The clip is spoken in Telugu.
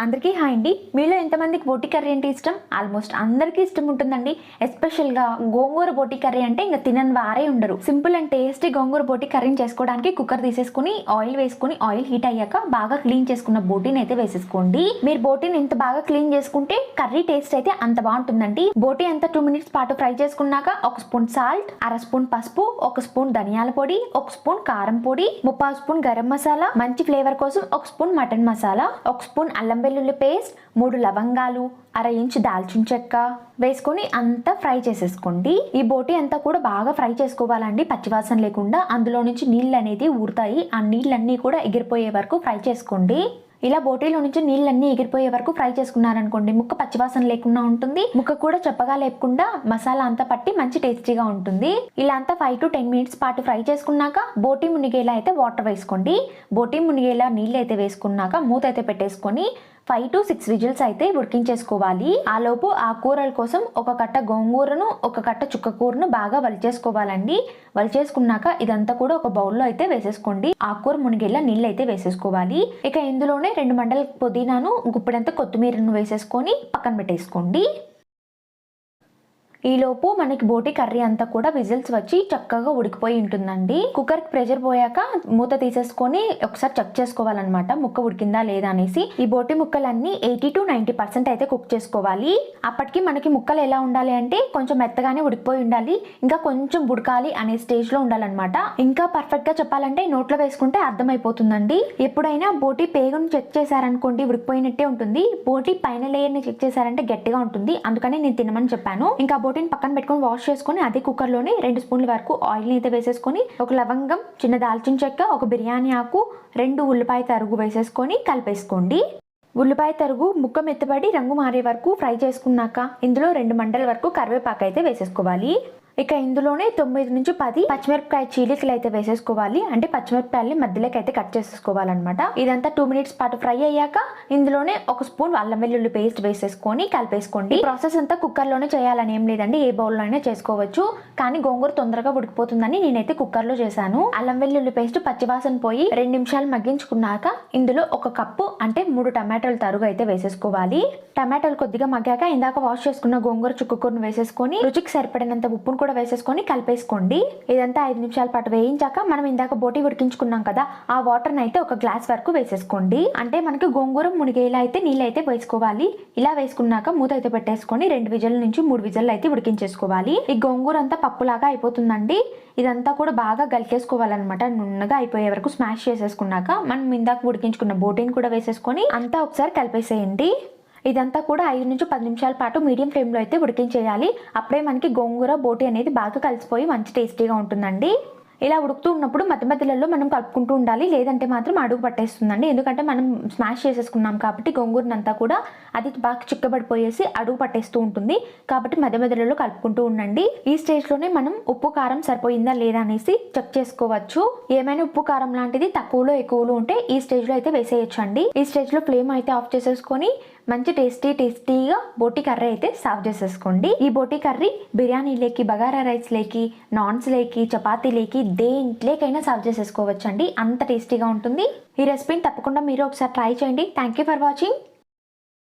అందరికీ హాయ్ అండి. మీలో ఎంతమందికి బోటి కర్రీ అంటే ఇష్టం? ఆల్మోస్ట్ అందరికీ ఇష్టం ఉంటుందండి ఎస్పెషల్గా గోంగూర బోటి కర్రీ అంటే ఇంకా తినని వారే ఉండరు. సింపుల్ అండ్ టేస్టీ గోంగూర బోటి కర్రీని చేసుకోవడానికి కుక్కర్ తీసేసుకుని ఆయిల్ వేసుకుని ఆయిల్ హీట్ అయ్యాక బాగా క్లీన్ చేసుకున్న బోటీని అయితే వేసేసుకోండి. మీరు బోటీని ఎంత బాగా క్లీన్ చేసుకుంటే కర్రీ టేస్ట్ అయితే అంత బాగుంటుందండి. బోటీ అంత టూ మినిట్స్ పాటు ఫ్రై చేసుకున్నాక ఒక స్పూన్ సాల్ట్ అర స్పూన్ పసుపు ఒక స్పూన్ ధనియాల పొడి ఒక స్పూన్ కారం పొడి ముప్పావు స్పూన్ గరం మసాలా మంచి ఫ్లేవర్ కోసం ఒక స్పూన్ మటన్ మసాలా ఒక స్పూన్ అల్లం వెల్లుల్లి పేస్ట్ మూడు లవంగాలు అర ఇంచు దాల్చిన చెక్క వేసుకొని అంతా ఫ్రై చేసేసుకోండి. ఈ బోటి అంతా కూడా బాగా ఫ్రై చేసుకోవాలండి. పచ్చివాసన లేకుండా అందులో నుంచి నీళ్ళు అనేది ఊరుతాయి. ఆ నీళ్ళన్నీ కూడా ఎగిరిపోయే వరకు ఫ్రై చేసుకోండి. ఇలా బోటీలో నుంచి నీళ్ళన్నీ ఎగిరిపోయే వరకు ఫ్రై చేసుకున్నారనుకోండి ముక్క పచ్చివాసన లేకుండా ఉంటుంది. ముక్క కూడా చెప్పగా లేకుండా మసాలా అంతా పట్టి మంచి టేస్టీగా ఉంటుంది. ఇలా అంతా ఫైవ్ టు టెన్ మినిట్స్ పాటు ఫ్రై చేసుకున్నాక బోటీ మునిగేలా అయితే వాటర్ వేసుకోండి. బోటీ మునిగేలా నీళ్ళు అయితే వేసుకున్నాక మూత అయితే పెట్టేసుకొని ఫైవ్ టు సిక్స్ విజిల్స్ అయితే ఉడికించేసుకోవాలి. ఆ లోపు ఆ కూరల కోసం ఒక కట్ట గోంగూరను ఒక కట్ట చుక్కకూరను బాగా వలిచేసుకోవాలండి. వలిచేసుకున్నాక ఇదంతా కూడా ఒక బౌల్లో అయితే వేసేసుకోండి. ఆకుకూర మునిగేలా నీళ్ళు అయితే వేసేసుకోవాలి. ఇక ఇందులోనే రెండు మండల పుదీనాను గుప్పిడంత కొత్తిమీరను వేసేసుకొని పక్కన పెట్టేసుకోండి. ఈలోపు మనకి బోటి కర్రీ అంతా కూడా విజిల్స్ వచ్చి చక్కగా ఉడికిపోయి ఉంటుందండి. కుక్కర్ ప్రెషర్ పోయాక మూత తీసేసుకొని ఒకసారి చెక్ చేసుకోవాలన్నమాట ముక్క ఉడికిందా లేదా అనేసి. ఈ బోటి ముక్కలన్నీ ఎయిటీ టు నైన్టీ పర్సెంట్ అయితే కుక్ చేసుకోవాలి. అప్పటికి మనకి ముక్కలు ఎలా ఉండాలి అంటే కొంచెం మెత్తగానే ఉడికిపోయి ఉండాలి ఇంకా కొంచెం ఉడకాలి అనే స్టేజ్లో ఉండాలన్నమాట. ఇంకా పర్ఫెక్ట్గా చెప్పాలంటే నోట్లో వేసుకుంటే అర్థమైపోతుందండి. ఎప్పుడైనా బోటి పేగును చెక్ చేశారనుకోండి ఉడికిపోయినట్టే ఉంటుంది. బోటి పైన లేయర్ని చెక్ చేశారంటే గట్టిగా ఉంటుంది. అందుకని నేను తినమని చెప్పాను. ఇంకా బోటిని పక్కన పెట్టుకొని వాష్ చేసుకొని అదే కుక్కర్లోనే రెండు స్పూన్ల వరకు ఆయిల్ని అయితే వేసేసుకొని ఒక లవంగం చిన్న దాల్చిన చెక్క ఒక బిర్యానీ ఆకు రెండు ఉల్లిపాయ తరుగు వేసేసుకొని కలిపేసుకోండి. ఉల్లిపాయ తరుగు ముక్క మెత్తబడి రంగు మారే వరకు ఫ్రై చేసుకున్నాక ఇందులో రెండు మండల వరకు కరివేపాకు అయితే వేసేసుకోవాలి. ఇక ఇందులోనే తొమ్మిది నుంచి పది పచ్చిమిరపకాయ చీలికలు అయితే వేసేసుకోవాలి. అంటే పచ్చిమిరపకాయల్ని మధ్యలోకి అయితే కట్ చేసేసుకోవాలన్నమాట. ఇదంతా టూ మినిట్స్ పాటు ఫ్రై అయ్యాక ఇందులోనే ఒక స్పూన్ అల్లం వెల్లుల్లి పేస్ట్ వేసేసుకొని కలిపేసుకోండి. ప్రాసెస్ అంతా కుక్కర్లోనే చేయాలని ఏం లేదండి ఏ బౌల్లో అయినా చేసుకోవచ్చు. కానీ గోంగూర తొందరగా ఉడికిపోతుందని నేనైతే కుక్కర్లో చేశాను. అల్లం వెల్లుల్లి పేస్ట్ పచ్చివాసన పోయి రెండు నిమిషాలు మగ్గించుకున్నాక ఇందులో ఒక కప్పు అంటే మూడు టమాటాలు తరుగు అయితే వేసేసుకోవాలి. టమాటాలు కొద్దిగా మగ్గాక ఇందాక వాష్ చేసుకున్న గోంగూర చుక్కుకూరను వేసేసుకొని రుచికి సరిపడినంత ఉప్పును కూడా వేసేసుకొని కలిపేసుకోండి. ఇదంతా ఐదు నిమిషాల పాటు వేయించాక మనం ఇందాక బోటి ఉడికించుకున్నాం కదా ఆ వాటర్ని అయితే ఒక గ్లాస్ వరకు వేసేసుకోండి. అంటే మనకి గోంగూర మునిగేలా అయితే నీళ్ళు అయితే వేసుకోవాలి. ఇలా వేసుకున్నాక మూత అయితే పెట్టేసుకొని రెండు విజల నుంచి మూడు విజల్లు అయితే ఉడికించేసుకోవాలి. ఈ గోంగూర అంతా పప్పులాగా అయిపోతుందండి. ఇదంతా కూడా బాగా గలికేసుకోవాలన్నమాట. నున్నగా అయిపోయే వరకు స్మాష్ చేసేసుకున్నాక మనం ఇందాక ఉడికించుకున్న బోటీని కూడా వేసేసుకొని అంతా ఒకసారి కలిపేసేయండి. ఇదంతా కూడా ఐదు నుంచి పది నిమిషాల పాటు మీడియం ఫ్లేమ్లో అయితే ఉడికించేయాలి. అప్పుడే మనకి గోంగూర బోటి అనేది బాగా కలిసిపోయి మంచి టేస్టీగా ఉంటుందండి. ఇలా ఉడుకుతూ ఉన్నప్పుడు మధ్య మధ్యలో మనం కలుపుకుంటూ ఉండాలి. లేదంటే మాత్రం అడుగు పట్టేస్తుందండి. ఎందుకంటే మనం స్మాష్ చేసేసుకున్నాం కాబట్టి గోంగూరనంతా కూడా అది బాగా చిక్కబడిపోయేసి అడుగు పట్టేస్తూ ఉంటుంది. కాబట్టి మధ్య మధ్యలో కలుపుకుంటూ ఉండండి. ఈ స్టేజ్లోనే మనం ఉప్పు కారం సరిపోయిందా లేదా అనేసి చెక్ చేసుకోవచ్చు. ఏమైనా ఉప్పు కారం లాంటిది తక్కువలో ఎక్కువలో ఉంటే ఈ స్టేజ్లో అయితే వేసేయచ్చు అండి ఈ స్టేజ్లో ఫ్లేమ్ అయితే ఆఫ్ చేసేసుకొని మంచి టేస్టీ టేస్టీగా బోటి కర్రీ అయితే సర్వ్ చేసేసుకోండి. ఈ బోటి కర్రీ బిర్యానీ లేకి బగారా రైస్ లేకి నాన్స్ లేకి చపాతీ లేకి దేంట్లేకైనా సర్వ్ చేసేసుకోవచ్చండి. అంత టేస్టీగా ఉంటుంది. ఈ రెసిపీని తప్పకుండా మీరు ఒకసారి ట్రై చేయండి. Thank you for watching